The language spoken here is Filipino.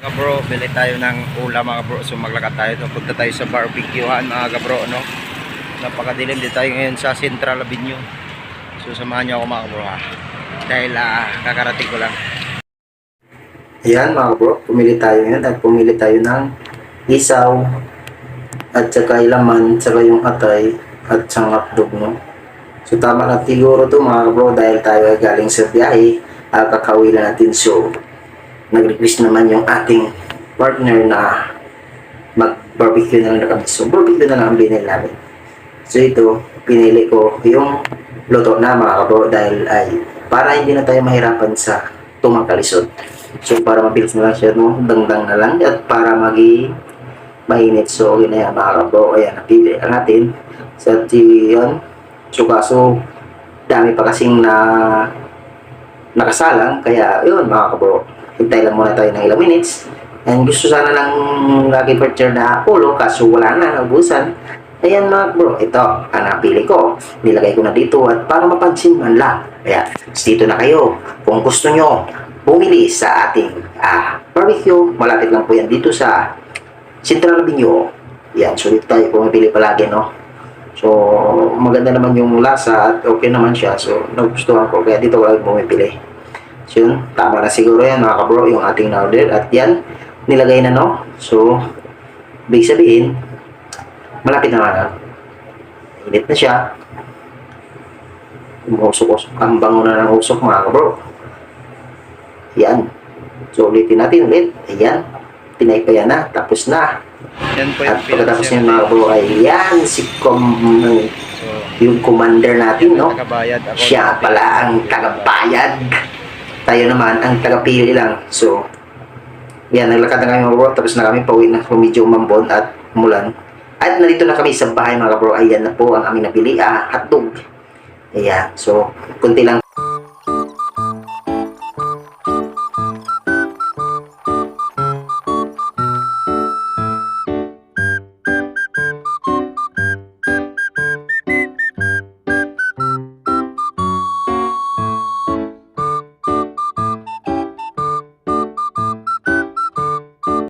Mga bro, bili tayo ng ulam mga bro. So maglakad tayo. No? Punta tayo sa barbecuehan mga bro. No? Napakadilim din tayo ngayon sa Central Avenue. So samahan niyo ako mga bro ha. Dahil ah, kakarating ko lang. Ayan mga bro, pumili tayo ngayon at pumili tayo ng isaw at saka ilaman, saka yung atay at saka hotdog no. So tama na siguro to mga bro dahil tayo ay galing sa biyahe, uh, kakauwi lang natin so nag-request naman yung ating partner na mag-barbecue na lang kami. So, barbecue na lang ang namin. So, ito, pinili ko yung luto na mga kabro dahil ay para hindi na tayo mahirapan sa tumangkalisod. So, para mabilis na lang siya, no? dangdang na lang at para magi mainit. So, okay na yan mga kabro. Ayan, napili lang natin. So, yun. So, kaso, dami pa kasing na nakasalang. Kaya, yun mga kabro hintay lang muna tayo ng ilang minutes. And gusto sana ng lagi picture na ulo, kaso wala na, naubusan. Ayan mga bro, ito, ang napili ko. Nilagay ko na dito at para mapansin man lang. Kaya, dito na kayo. Kung gusto nyo, bumili sa ating ah, barbecue. Malapit lang po yan dito sa Central Avenue. Yan, so dito tayo pumipili palagi, no? So, maganda naman yung lasa at okay naman siya. So, nagustuhan ko. Kaya dito ko lagi pumipili. So yun, tama na siguro yan mga kabro, yung ating na-order. At yan, nilagay na no. So, big sabihin, malapit na nga Init na siya. Umusok-usok. Ang bango na ng usok mga kabro. Yan. So, ulitin natin ulit. Ayan. Pinaypayan na. Tapos na. Yan po At yung pagkatapos pinansin yung mga kabro ay yan. Si com So, yung commander natin, no? Siya pala ang tagabayad. Tayo naman ang tagapili lang. So, yan, naglakad na kami mga bro. Tapos na kami pauwi na medyo umambon at mulan. At nandito na kami sa bahay mga bro. Ayan na po ang aming napili. Ah, hotdog. Ayan. So, kunti lang.